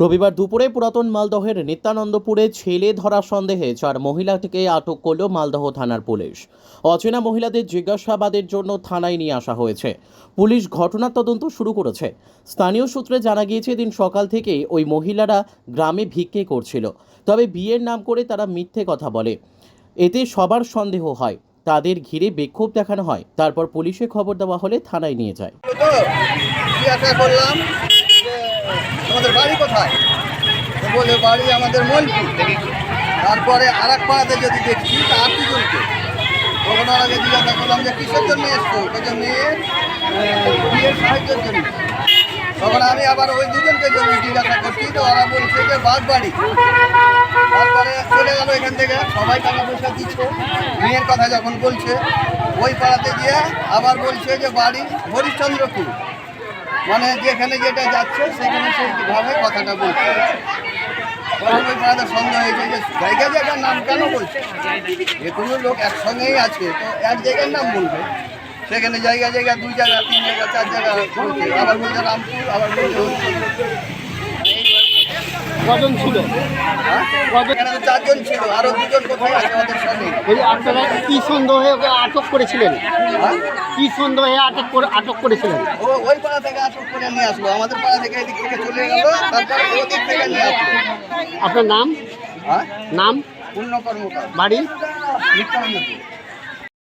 রবিবার দুপুরে পুরাতন মালদহের নিত্যানন্দপুরে ছেলে ধরা সন্দেহে চার মহিলাটিকে আটক করল মালদহ থানার পুলিশ। অচেনা মহিলাদের জিজ্ঞাসাবাদের জন্য থানায় নিয়ে আসা হয়েছে। পুলিশ ঘটনার তদন্ত শুরু করেছে। স্থানীয় সূত্রে জানা গিয়েছে দিন সকাল থেকেই ওই মহিলারা গ্রামে ভিক্ষে করছিল। তবে বিয়ের নাম করে তারা মিথ্যে কথা বলে। এতে সবার সন্দেহ হয়। তাদের ঘিরে বিক্ষোভ দেখানো হয়। তারপর পুলিশে খবর দেওয়া হলে থানায় নিয়ে যায়। করলাম তোমাদের বাড়ি কোথায়? বলে বাড়ি আমাদের মনপুর তারপরে আর এক পাড়াতে যদি দেখছি, তা আর দুজনকে তখন আগে জিজ্ঞাসা করলাম যে কিসের জন্য এসছো? ওদের মেয়ে বিয়ের সাহায্যের জন্য। তখন আমি আবার ওই দুজনকে জন্য জিজ্ঞাসা করছি, তো ওরা বলছে যে বাদ বাড়ি। তারপরে চলে গেল এখান থেকে। সবাই টাকা পয়সা দিচ্ছে। মেয়ের কথা যখন বলছে, ওই পাড়াতে গিয়ে আবার বলছে যে বাড়ি হরিশ্চন্দ্রপুর। মানে যেখানে যেটা যাচ্ছে সেখানে সেইভাবে কথাটা বলছে। সন্দেহ হয়েছে যে জায়গা জায়গার নাম কেন বলছে? যে কোনো লোক একসঙ্গেই আছে তো এক জায়গার নাম বলবে। সেখানে জায়গা জায়গা দুই জায়গা তিন জায়গা চার জায়গা বলছে আবার বলছে রামপুর আবার বলছে কজন ছিল? হ্যাঁ? এখানে চারজন ছিল আরও দুজন কোথায় আছে? বলি আপনারা কি সন্দেহে ওকে আটক করেছিলেন? কি কি সন্দেহে আটক করে আটক করেছিলেন? ও ওই পাড়া থেকে আটক করে নিয়ে আসলো। আমাদের পাড়া থেকে এদিকে চলে গেল তারপরে ওদিক থেকে নিয়ে আসলো। আপনার নাম? হ্যাঁ? নাম? পূর্ণ কর্মকার। বাড়ি?